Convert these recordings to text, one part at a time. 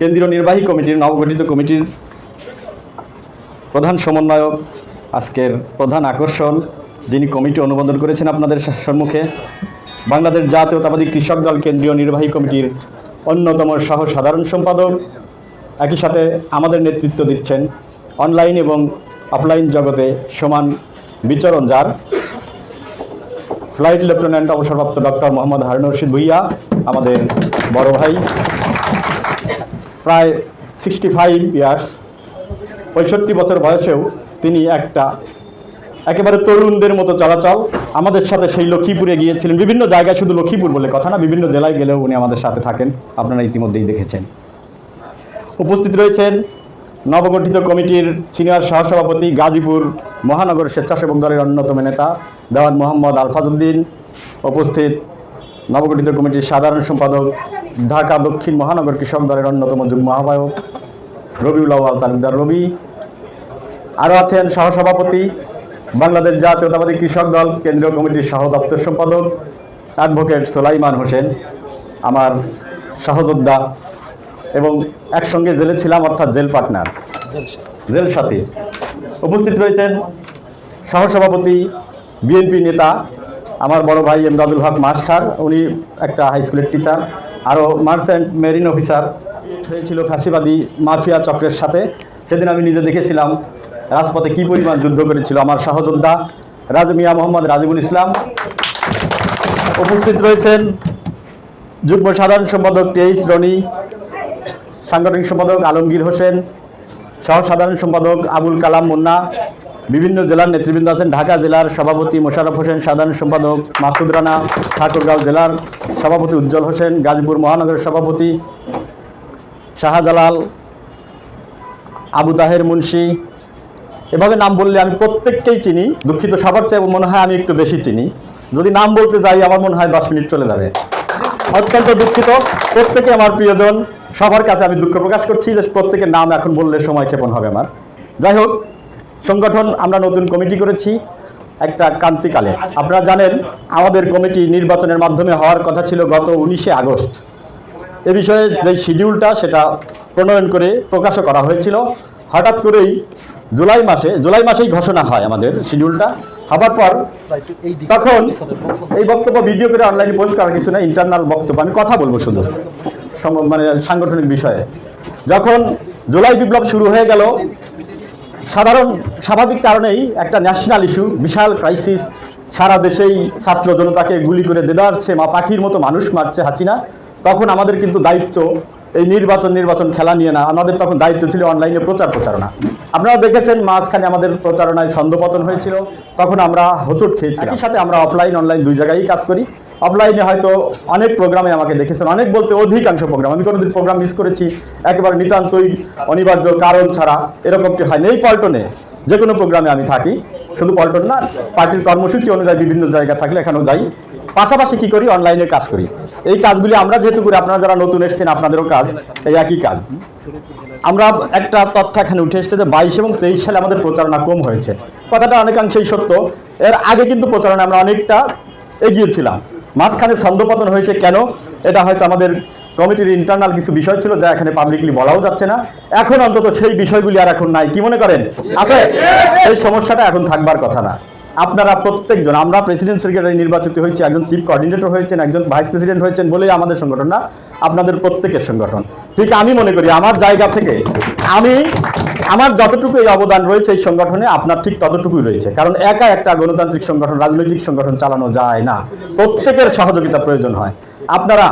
কেন্দ্রীয় নির্বাহী কমিটির, নবগঠিত কমিটির প্রধান সমন্বয়ক, আজকের প্রধান আকর্ষণ, যিনি কমিটি অনুমোদন করেছেন আপনাদের সম্মুখে, বাংলাদেশ জাতীয়তাবাদী কৃষক দল কেন্দ্রীয় নির্বাহী কমিটির অন্যতম সহ সাধারণ সম্পাদক। একই সাথে আমাদের নেতৃত্ব দিচ্ছেন অনলাইন এবং অফলাইন জগতে সমান বিচরণ যার। ফ্লাইট লেফটেন্যান্ট অবসরপ্রাপ্ত ডক্টর মোহাম্মদ হারুন রশিদ ভুইয়া, আমাদের বড় ভাই। প্রায় সিক্সটি ফাইভ ইয়ার্স পঁয়ষট্টি বছর বয়সেও তিনি একটা একেবারে তরুণদের মতো চলাচল আমাদের সাথে সেই লক্ষ্মীপুরে গিয়েছিলেন। বিভিন্ন জায়গায় শুধু লক্ষ্মীপুর বলে কথা না, বিভিন্ন জেলায় গেলেও উনি আমাদের সাথে থাকেন। আপনারা ইতিমধ্যেই দেখেছেন। উপস্থিত রয়েছেন নবগঠিত কমিটির সিনিয়র সহসভাপতি, গাজীপুর মহানগর স্বেচ্ছাসেবক দলের অন্যতম নেতা, দেওয়ান মোহাম্মদ আলফাজউদ্দিন। উপস্থিত নবগঠিত কমিটির সাধারণ সম্পাদক, ঢাকা দক্ষিণ মহানগর কৃষক দলের অন্যতম যুগ্ম আহ্বায়ক রবিউল আওয়াল তালুকদার রবি। আরও আছেন সহসভাপতি বাংলাদেশ জাতীয়তাবাদী কৃষক দল, কেন্দ্রীয় কমিটির সহ দপ্তর সম্পাদক অ্যাডভোকেট সোলাইমান হোসেন, আমার সহযোদ্ধা এবং একসঙ্গে জেলে ছিলাম, অর্থাৎ জেল পার্টনার। জেল সাথী। উপস্থিত রয়েছেন সহসভাপতি, বিএনপি নেতা আমার বড় ভাই এমদাদুল হক মাস্টার, উনি একটা হাই স্কুলের টিচার আরও মার্চেন্ট মেরিন অফিসার হয়েছিল ফ্যাসিবাদী মাফিয়া চক্রের সাথে। সেদিন আমি নিজে দেখেছিলাম রাজপথে কী পরিমাণ যুদ্ধ করেছিল আমার সহযোদ্ধা রাজ মিয়া মোহাম্মদ রাজিবুল ইসলাম। উপস্থিত রয়েছেন যুগ্ম সাধারণ সম্পাদক তেইশ রনি, সাংগঠনিক সম্পাদক আলমগীর হোসেন সহ সাধারণ সম্পাদক আবুল কালাম মুন্না বিভিন্ন জেলার নেতৃবৃন্দ আছেন ঢাকা জেলার সভাপতি মোশাররফ হোসেন, সাধারণ সম্পাদক মাসুদ রানা, ঠাকুরগাঁও জেলার সভাপতি উজ্জ্বল হোসেন, গাজীপুর মহানগরের সভাপতি শাহজালাল, আবু তাহের মুন্সি। এভাবে নাম বললে আমি প্রত্যেককেই চিনি, দুঃখিত সবার চেয়ে মনে হয় আমি একটু বেশি চিনি। যদি নাম বলতে যাই, আমার মনে হয় দশ মিনিট চলে যাবে। অত্যন্ত দুঃখিত, প্রত্যেকে আমার প্রিয়জন, সবার কাছে আমি দুঃখ প্রকাশ করছি যে প্রত্যেকের নাম এখন বললে সময় ক্ষেপণ হবে আমার। যাই হোক সংগঠন আমরা নতুন কমিটি করেছি, একটা ক্রান্তিকালে। আপনারা জানেন, আমাদের কমিটি নির্বাচনের মাধ্যমে হওয়ার কথা ছিল গত উনিশে আগস্ট। এ বিষয়ে যে শিডিউলটা, সেটা প্রণয়ন করে প্রকাশও করা হয়েছিল। হঠাৎ করেই জুলাই মাসে, জুলাই মাসেই ঘোষণা হয় আমাদের শিডিউলটা। হবার পর তখন এই বক্তব্য ভিডিও করে অনলাইনে পোস্ট করার কিছু না ইন্টারনাল বক্তব্য। আমি কথা বলব শুধু মানে সাংগঠনিক বিষয়ে। যখন জুলাই বিপ্লব শুরু হয়ে গেল সাধারণ স্বাভাবিক কারণেই একটা ন্যাশনাল ইস্যু বিশাল ক্রাইসিস সারা দেশেই ছাত্র জনতাকে গুলি করে দেদারছে মা পাখির মতো মানুষ মারছে হাসিনা। তখন আমাদের কিন্তু দায়িত্ব এই নির্বাচন নির্বাচন খেলা নিয়ে না, আমাদের তখন দায়িত্ব ছিল অনলাইনে প্রচার প্রচারণা। আপনারা দেখেছেন মাঝখানে আমাদের প্রচারণায় ছন্দপতন হয়েছিল, তখন আমরা হোঁচট খেয়েছি একই সাথে আমরা অফলাইন অনলাইন দুই জায়গায়ই কাজ করি। অফলাইনে হয়তো অনেক প্রোগ্রামে আমাকে দেখেছেন, অনেক বলতে অধিকাংশ প্রোগ্রাম আমি কোনোদিন প্রোগ্রাম মিস করেছি, একেবারে নিতান্তই অনিবার্য কারণ ছাড়া এরকমটি হয়? নেই পল্টনে যে কোনো প্রোগ্রামে আমি থাকি। শুধু পল্টন না, পার্টির কর্মসূচি অনুযায়ী বিভিন্ন জায়গা থাকলে এখানেও যাই। পাশাপাশি কি করি? অনলাইনে কাজ করি। এই কাজগুলি আমরা যেহেতু করি, আপনারা যারা নতুন এসেছেন, আপনাদেরও কাজ, এই একই কাজ। আমরা একটা তথ্য এখানে উঠে এসেছে যে বাইশ এবং তেইশ সালে আমাদের প্রচারণা কম হয়েছে। কথাটা অনেকাংশেই সত্য। এর আগে কিন্তু প্রচারণা আমরা অনেকটা এগিয়েছিলাম মাঝখানে ছন্দপতন হয়েছে কেন? এটা হয়তো আমাদের কমিটির ইন্টারনাল কিছু বিষয় ছিল যা এখানে পাবলিকলি বলাও যাচ্ছে না। এখন অন্তত সেই বিষয়গুলি আর এখন নাই। কি মনে করেন? আছে? এই সমস্যাটা এখন থাকবার কথা না। আপনারা প্রত্যেকজন, আমরা প্রেসিডেন্ট সেক্রেটারি নির্বাচিত হয়েছি, একজন চিফ কোঅর্ডিনেটর হয়েছেন, একজন ভাইস প্রেসিডেন্ট হয়েছেন বলেই আমাদের সংগঠন না, আপনাদের প্রত্যেকের সংগঠন। ঠিক আমি মনে করি, আমার জায়গা থেকে আমি আমার যতটুকু এই অবদান রয়েছে এই সংগঠনে, আপনার ঠিক ততটুকুই রয়েছে। কারণ একা একটা গণতান্ত্রিক সংগঠন, রাজনৈতিক সংগঠন চালানো যায় না। প্রত্যেকের সহযোগিতা প্রয়োজন হয়। আপনারা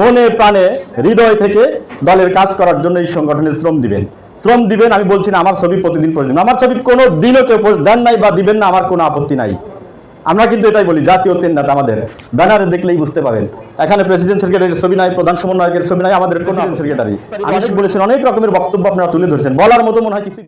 মনে প্রাণে, হৃদয় থেকে দলের কাজ করার জন্য এই সংগঠনে শ্রম দিবেন। শ্রম দিবেন, আমি বলছি না, আমার ছবি প্রতিদিন প্রয়োজন। আমার ছবি কোনো দিনও কেউ দেন নাই বা দিবেন না, আমার কোনো আপত্তি নাই। আমরা কিন্তু এটাই বলি, জাতীয় তেন্নাত আমাদের। ব্যানারে দেখলেই বুঝতে পারেন এখানে প্রেসিডেন্ট সেক্রেটারির ছবি নাই, প্রধান সমন্বয়কের ছবি নাই, আমাদের প্রেসিডেন্ট সেক্রেটারি আমি বলেছেন, অনেক রকমের বক্তব্য আপনারা তুলে ধরেছেন। বলার মতো মনে হয় কিছু